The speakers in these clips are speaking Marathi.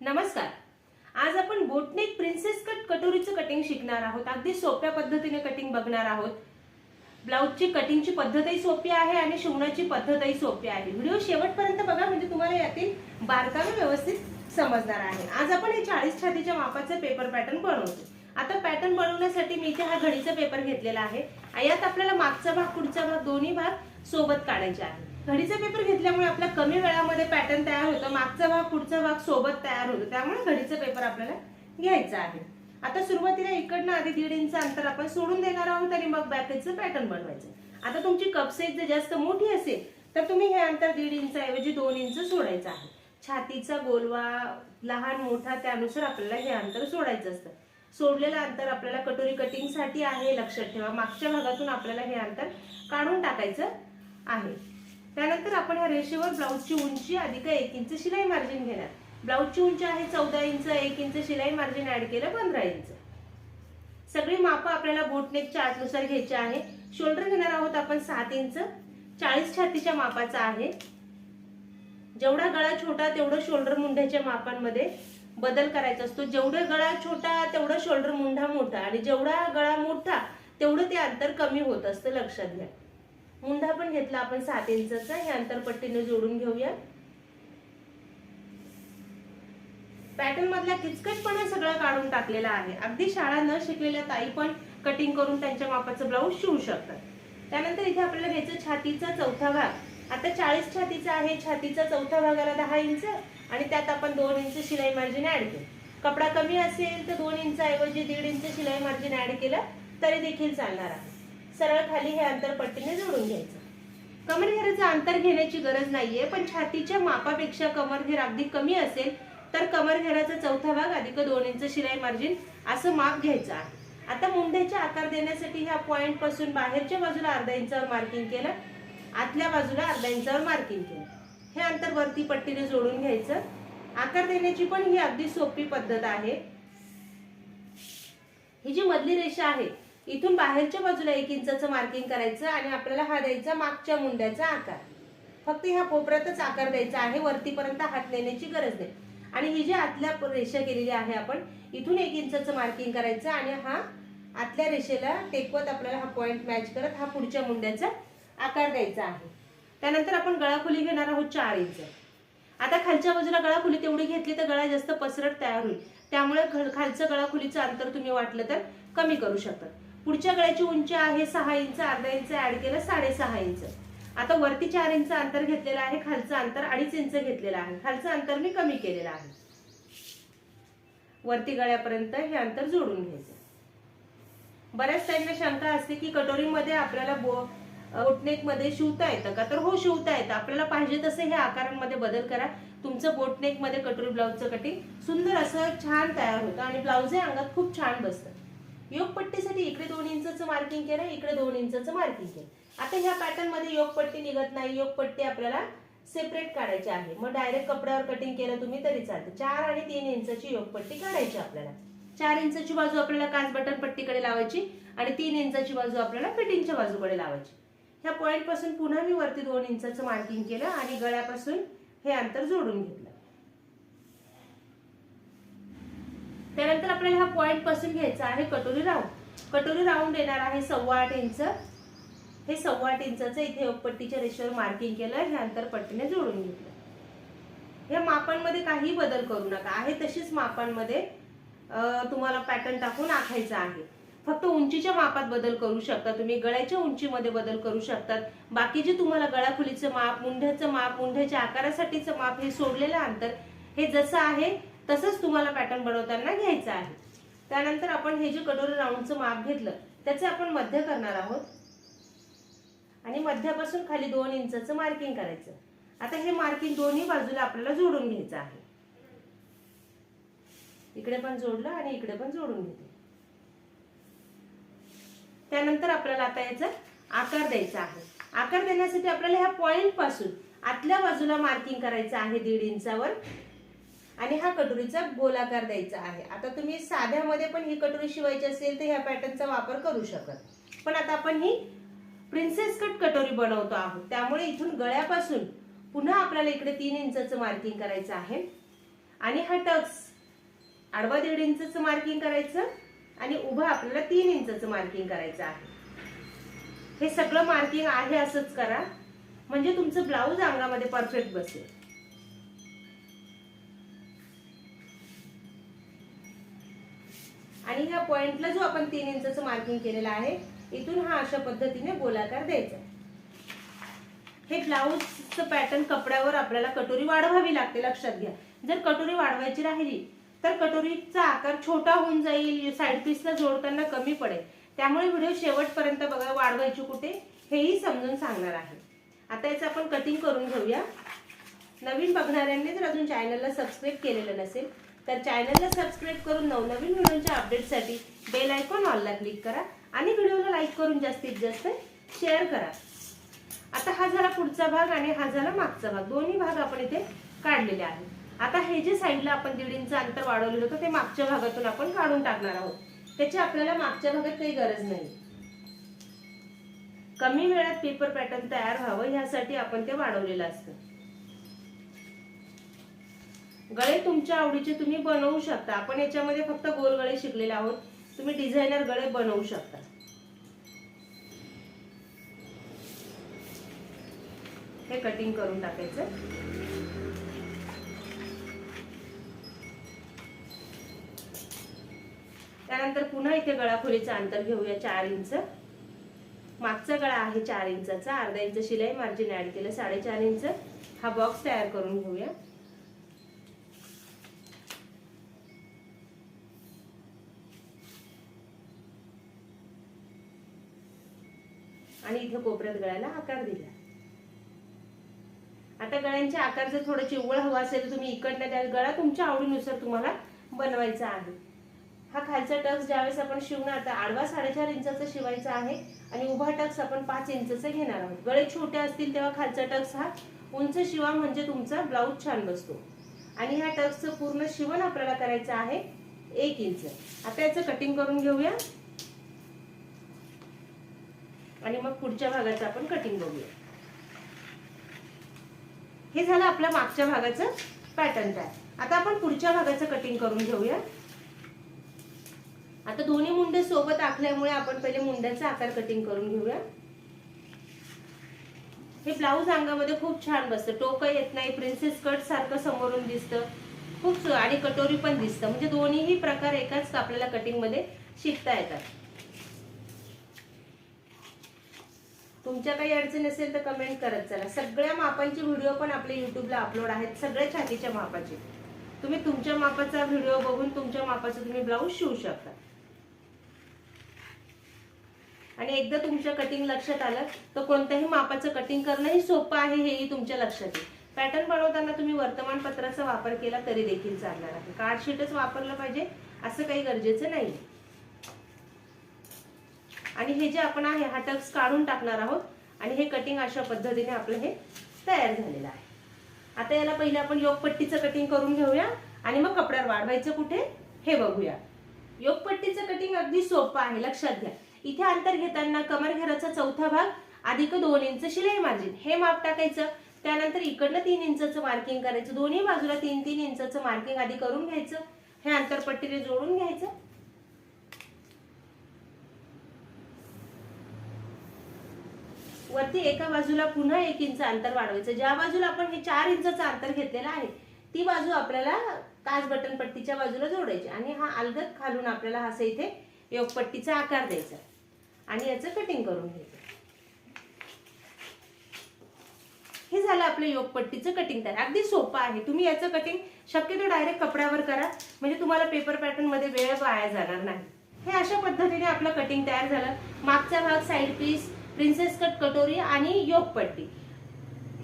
नमस्कार. आज आपण बोटनेक प्रिन्सेस कट कटोरीचं कटिंग शिकणार आहोत. अगदी सोप्या पद्धतीने कटिंग बघणार आहोत. ब्लाऊजची कटिंगची पद्धतही सोपी आहे आणि शिवण्याची पद्धतही सोपी आहे. व्हिडिओ शेवटपर्यंत बघा म्हणजे तुम्हाला यातील बारकावे व्यवस्थित समजणार आहे. आज आपण हे चाळीस छातीच्या मापाचं पेपर पॅटर्न बनवतो आता पॅटर्न बनवण्यासाठी मी इथे हा घडीचा पेपर घेतलेला आहे. यात आपल्याला मागचा भाग पुढचा भाग दोन्ही भाग सोबत काढायचे आहे. घडीचा पेपर घेतल्यामुळे आपल्या कमी वेळामध्ये पॅटर्न तयार होतं मागचा भाग पुढचा भाग सोबत तयार होतो. त्यामुळे घडीचा पेपर आपल्याला घ्यायचा आहे. आता सुरुवातीला इकडनं आधी दीड इंच अंतर आपण सोडून देणार आहोत आणि मग बॅकेजचं पॅटर्न बनवायचं. आता तुमची कप साईज जर जास्त मोठी असेल तर तुम्ही हे अंतर दीड इंचऐवजी दोन इंच सोडायचं आहे. छातीचा गोलवा लहान मोठा त्यानुसार आपल्याला हे अंतर सोडायचं असतं. सोडलेलं अंतर आपल्याला कटोरी कटिंगसाठी आहे लक्षात ठेवा. मागच्या भागातून आपल्याला हे अंतर काढून टाकायचं आहे. त्यानंतर आपण ह्या रेषेवर ब्लाऊजची उंची अधिक एक इंच शिलाई मार्जिन घेणार. ब्लाऊजची उंची आहे चौदा इंच एक इंच शिलाई मार्जिन ऍड केलं पंधरा इंच. सगळी मापं आपल्याला बोटनेकच्या आतनुसार घ्यायची आहे. शोल्डर घेणार आहोत आपण सात इंच. चाळीस छातीच्या मापाचा आहे. जेवढा गळा छोटा तेवढं शोल्डर मुंढ्याच्या मापांमध्ये बदल करायचा असतो. जेवढा गळा छोटा तेवढा शोल्डर मुंढा मोठा आणि जेवढा गळा मोठा तेवढं ते अंतर कमी होत असतं लक्षात घ्या. मुंढा पण घेतला आपण सात इंचचा. हे अंतरपट्टीने जोडून घेऊया. पॅटर्न मधला किचकटपणा सगळा काढून टाकलेला आहे. अगदी शाळा न शिकलेल्या ताई पण कटिंग करून त्यांच्या मापाचं ब्लाऊज शिवू शकतात. त्यानंतर इथे आपल्याला घ्यायचं छातीचा चौथा भाग. आता चाळीस छातीचा आहे छातीचा चौथा भागाला दहा इंच आणि त्यात आपण दोन इंच शिलाई मार्जिन ऍड केलं. कपडा कमी असेल तर दोन इंचऐवजी दीड इंच शिलाई मार्जिन ऍड केलं तरी देखील चालणार आहे. सरळ खाली हे अंतर पट्टीने जोडून घ्यायचं. कमरघेराचं अंतर घेण्याची गरज नाहीये पण छातीच्या मापापेक्षा कमरघेर अगदी कमी असेल तर कमरघेराचा चौथा भाग अधिक दोन इंच शिलाई मार्जिन असं माप घ्यायचं आहे. आता मुंढ्याचे आकार देण्यासाठी ह्या पॉईंटपासून बाहेरच्या बाजूला अर्धा इंचावर मार्किंग केलं. आतल्या बाजूला अर्धा इंचावर मार्किंग केलं हे अंतर वरती पट्टीने जोडून घ्यायचं. आकार देण्याची पण ही अगदी सोपी पद्धत आहे. ही जी मधली रेषा आहे इथून बाहेरच्या बाजूला एक इंचाचं मार्किंग करायचं आणि आपल्याला हा द्यायचा मागच्या मुंड्याचा आकार. फक्त ह्या कोपऱ्यातच आकार द्यायचा आहे वरतीपर्यंत हात नेण्याची गरज नाही. आणि ही जी आतल्या रेषा केलेली आहे आपण इथून एक इंचाचं मार्किंग करायचं आणि हा आतल्या रेषेला टेकवत आपल्याला हा पॉईंट मॅच करत हा पुढच्या मुंड्याचा आकार द्यायचा आहे. त्यानंतर आपण गळाखोली घेणार आहोत चार इंच. आता खालच्या बाजूला गळाखोली तेवढी घेतली तर गळा जास्त पसरट तयार होईल. त्यामुळे खालचं गळाखोलीचं अंतर तुम्ही वाटलं तर कमी करू शकता. पुढच्या गळ्याची उंची आहे सहा इंच अर्धा इंच ऍड केलं साडेसहा इंच. आता वरती चार इंच अंतर घेतलेलं आहे खालचं अंतर अडीच इंच घेतलेलं आहे. खालचं अंतर मी कमी केलेलं आहे. वरती गळ्यापर्यंत हे अंतर जोडून घ्यायचं. बऱ्याच टाईमला शंका असते की कटोरीमध्ये आपल्याला बो बोटनेकमध्ये शिवता येतं का? तर हो शिवता येतं. आपल्याला पाहिजे तसे हे आकारांमध्ये बदल करा. तुमचं बोटनेकमध्ये कटोरी ब्लाऊजचं कटिंग सुंदर असं छान तयार होतं आणि ब्लाऊज हे अंगात खूप छान बसतं. योगपट्टीसाठी इकडे दोन इंचचं मार्किंग केलं इकडे दोन इंचचं मार्किंग केलं. आता ह्या पॅटर्नमध्ये योगपट्टी निघत नाही. योगपट्टी आपल्याला सेपरेट काढायची आहे. मग डायरेक्ट कपड्यावर कटिंग केलं तुम्ही तरी चालतं. चार आणि तीन इंचाची योगपट्टी काढायची आपल्याला. चार इंचाची बाजू आपल्याला काच बटन पट्टीकडे लावायची आणि तीन इंचाची बाजू आपल्याला फिटिंगच्या बाजूकडे लावायची. ह्या पॉईंटपासून पुन्हा मी वरती दोन इंचाचं मार्किंग केलं आणि गळ्यापासून हे अंतर जोडून घेतलं. त्यानंतर आपल्याला हा पॉईंटपासून घ्यायचा आहे कटोरी राऊंड कटोरी राऊंड येणार आहे सव्वा आठ इंच. हे सव्वा आठ इंचाचं इथे पट्टीच्या रेषेवर मार्किंग केलं हे अंतर पट्टीने जोडून घेतलं. या मापांमध्ये काही बदल करू नका. आहे तशीच मापांमध्ये तुम्हाला पॅटर्न टाकून आखायचं आहे. फक्त उंचीच्या मापात बदल करू शकता. तुम्ही गळ्याच्या उंचीमध्ये बदल करू शकतात. बाकी जे तुम्हाला गळाखोलीचं माप मुंढ्याचं माप मुंढ्याच्या आकारासाठीचं माप हे सोडलेलं अंतर हे जसं आहे तसंच तुम्हाला पॅटर्न बनवताना घ्यायचं आहे. त्यानंतर आपण हे जे कटोरी राऊंडचं माप घेतलं त्याचे आपण मध्य करणार आहोत. आणि मध्यापासून खाली दोन इंचाचं मार्किंग करायचं. आता हे मार्किंग दोन्ही बाजूला आपल्याला जोडून घ्यायचं आहे. इकडे पण जोडलं आणि इकडे पण जोडून घेते त्यानंतर आपल्याला आता याचा आकार द्यायचा आहे. आकार देण्यासाठी आपल्याला ह्या पॉइंटपासून आतल्या बाजूला मार्किंग करायचं आहे दीड इंचावर. आणि हा कटोरीचा गोलाकार द्यायचा आहे. आता तुम्ही साध्यामध्ये पण ही कटोरी शिवायची असेल तर ह्या पॅटर्नचा वापर करू शकत. पण आता आपण ही प्रिन्सेस कट कटोरी बनवतो आहोत. त्यामुळे इथून गळ्यापासून पुन्हा आपल्याला इकडे तीन इंचाचं मार्किंग करायचं आहे. आणि हा टक्स आडवा दीड इंचचं मार्किंग करायचं. आणि उभं आपल्याला तीन इंचाचं मार्किंग करायचं आहे. हे सगळं मार्किंग आहे असंच करा. म्हणजे तुमचं ब्लाऊज अंगामध्ये परफेक्ट बसेल. आणि ह्या पॉइंटला जो आपण तीन इंचचं मार्किंग केलेलं आहे इथून हा अशा पद्धतीने गोलाकार द्यायचा. हे ब्लाऊजचं पॅटर्न कपड्यावर आपल्याला कटोरी वाढवावी लागते लक्षात घ्या. जर कटोरी वाढवायची राहिली तर कटोरीचा आकार छोटा होऊन जाईल साईड पीसला जोडताना कमी पडेल. त्यामुळे व्हिडिओ शेवटपर्यंत बघा वाढवायची कुठे हेही समजून सांगणार आहे. आता याचं आपण कटिंग करून घेऊया. नवीन बघणाऱ्यांनी जर अजून चॅनलला सबस्क्राईब केलेलं नसेल तर चॅनलला सबस्क्राईब करून नवनवीन व्हिडिओच्या अपडेटसाठी बेल आयकॉन ऑलला क्लिक करा आणि व्हिडिओला लाईक करून जास्तीत जास्त शेअर करा. आता हा झाला पुढचा भाग आणि हा झाला मागचा भाग. दोन्ही भाग आपण इथे काढलेले आहेत. आता हे जे साईडला आपण दीड इंच अंतर वाढवलेलं होतं ते मागच्या भागातून आपण काढून टाकणार आहोत. त्याची आपल्याला मागच्या भागात काही गरज नाही. कमी वेळात पेपर पॅटर्न तयार व्हावं ह्यासाठी आपण ते वाढवलेलं असतं. गळे तुमच्या आवडीचे तुम्ही बनवू शकता. आपण याच्यामध्ये फक्त गोल गळे शिकलेले आहोत. तुम्ही डिझायनर गळे बनवू शकता. हे कटिंग करून टाकायचं. त्यानंतर पुन्हा इथे गळाखोलीचं अंतर घेऊया चार इंच. मागचा गळा आहे चार इंचाचा. अर्धा इंच शिलाई मार्जिन ऍड केलं साडेचार इंच. हा बॉक्स तयार करून घेऊया. आणि इथे कोपऱ्यात गळ्याला आकार दिला. आता गळ्यांचे आकार जर थोडं चिवळ हवा असेल तर तुम्ही इकडनं द्या गळा तुमच्या आवडीनुसार तुम्हाला बनवायचा आहे. हा खालचा टक्स ज्यावेळेस आपण शिवणार तर आडवा साडेचार इंचाचा शिवायचा आहे आणि उभा टक्स आपण पाच इंचाचा घेणार आहोत. गळे छोटे असतील तेव्हा खालचा टक्स हा उंच शिवा म्हणजे तुमचा ब्लाऊज छान बसतो. आणि ह्या टक्सचं पूर्ण शिवण आपल्याला करायचं आहे एक इंच. आता याचं कटिंग करून घेऊया. आणि मग पुढच्या भागाचं आपण कटिंग बघूया. हे झालं आपल्या मागच्या भागाचं पॅटर्न तयार आता आपण पुढच्या भागाचं कटिंग करून घेऊया. आता दोन्ही मुंडे सोबत आखल्यामुळे आपण पहिले मुंड्याचा आकार कटिंग करून घेऊया. हे ब्लाऊज अंगामध्ये खूप छान बसतं. टोकं येत नाही प्रिन्सेस कट सारखं समोरून दिसतं. खूप आणि कटोरी पण दिसतं. म्हणजे दोन्हीही प्रकार एकाच आपल्याला कटिंगमध्ये शिकता येतात. तुमच्या काही अडचण असेल तर कमेंट करत चला. सगळ्या मापांचे व्हिडिओ पण आपल्या युट्यूबला अपलोड आहेत. सगळ्या छातीच्या मापाचे. तुम्ही तुमच्या मापाचा व्हिडिओ बघून तुमच्या मापाचं तुम्ही ब्लाऊज शिवू शकता. आणि एकदा तुमच्या कटिंग लक्षात आलं तर कोणत्याही मापाचं कटिंग करणंही सोपं आहे हेही तुमच्या लक्षात येईल. पॅटर्न बनवताना तुम्ही वर्तमानपत्राचा वापर केला तरी देखील चालणार आहे. कार्डशीटच वापरलं पाहिजे असं काही गरजेचं नाही. आणि हे जे आपण आहे हा टक्स काढून टाकणार आहोत आणि हे कटिंग अशा पद्धतीने आपलं हे तयार झालेलं आहे. आता याला पहिले आपण योगपट्टीचं कटिंग करून घेऊया आणि मग कपड्यावर वाढवायचं कुठे हे बघूया. योगपट्टीचं कटिंग अगदी सोपं आहे लक्षात घ्या. इथे अंतर घेताना कमर घराचा चौथा भाग अधिक दोन इंच शिलाई मार्जिन. हे माप टाकायचं. त्यानंतर इकडनं तीन इंचाचं मार्किंग करायचं. दोन्ही बाजूला तीन तीन इंचाचं मार्किंग आधी करून घ्यायचं. हे अंतर पट्टीने जोडून घ्यायचं. वरती एका बाजूला पुन्हा एक इंच अंतर वाढवायचं. ज्या बाजूला आपण हे चार इंचाचं अंतर घेतलेलं आहे ती बाजू आपल्याला काच बटन पट्टीच्या बाजूला जोडायची. आणि हा अलगद खालून आपल्याला असं इथे योगपट्टीचा आकार द्यायचा. आणि याचं कटिंग करून घ्यायचं. हे झालं आपलं योगपट्टीचं कटिंग तयार. अगदी सोपं आहे. तुम्ही याचं कटिंग शक्यतो डायरेक्ट कपड्यावर करा. म्हणजे तुम्हाला पेपर पॅटर्नमध्ये वेळ वाया जाणार नाही. हे अशा पद्धतीने आपलं कटिंग तयार झालं. मागचा भाग साईड पीस प्रिन्सेस कट कटोरी आणि योगपट्टी.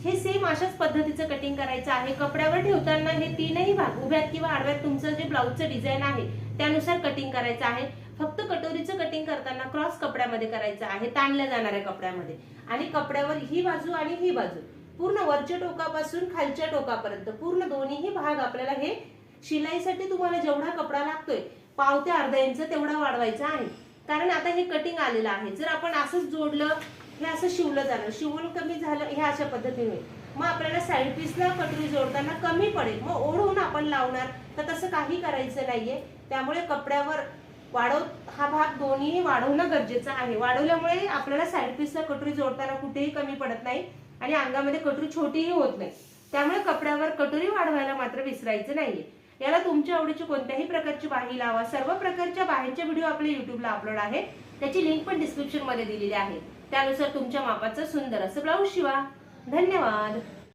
हे सेम अशाच पद्धतीचं कटिंग करायचं आहे. कपड्यावर ठेवताना हे तीनही भाग उभ्यात किंवा आडव्यात तुमचं जे ब्लाऊजचं डिझाईन आहे त्यानुसार कटिंग करायचं आहे. फक्त कटोरीचं कटिंग करताना क्रॉस कपड्यामध्ये करायचं आहे ताणल्या जाणाऱ्या कपड्यामध्ये. आणि कपड्यावर ही बाजू आणि ही बाजू. पूर्ण वरच्या टोकापासून खालच्या टोकापर्यंत पूर्ण दोन्हीही भाग आपल्याला हे शिलाईसाठी तुम्हाला जेवढा कपडा लागतोय पाव ते अर्धा इंच तेवढा वाढवायचा आहे. कारण आता हे कटिंग आलेलं आहे. जर आपण असंच जोडलं हे असं शिवलं जाणार. शिवून कमी झालं हे अशा पद्धतीने मग आपल्याला साईड पीसला कटोरी जोडताना कमी पडेल. मग ओढून आपण लावणार. तर तसं काही करायचं नाहीये. त्यामुळे कपड्यावर वाढव हा भाग दोन्ही वाढवणं गरजेचं आहे. वाढवल्यामुळे आपल्याला साईड पीसला कटोरी जोडताना कुठेही कमी पडत नाही आणि अंगामध्ये कटोरी छोटीही होत नाही. त्यामुळे कपड्यावर कटोरी वाढवायला मात्र विसरायचं नाहीये. याला तुमच्या आवडीची कोणत्याही प्रकारची बाही लावा. सर्व प्रकारच्या बाहींचे व्हिडिओ आपल्या युट्यूबला अपलोड आहे. त्याची लिंक पण डिस्क्रिप्शनमध्ये दिलेली आहे. त्यानुसार तुमच्या मापाचं सुंदर असं ब्लाऊज शिवा. धन्यवाद.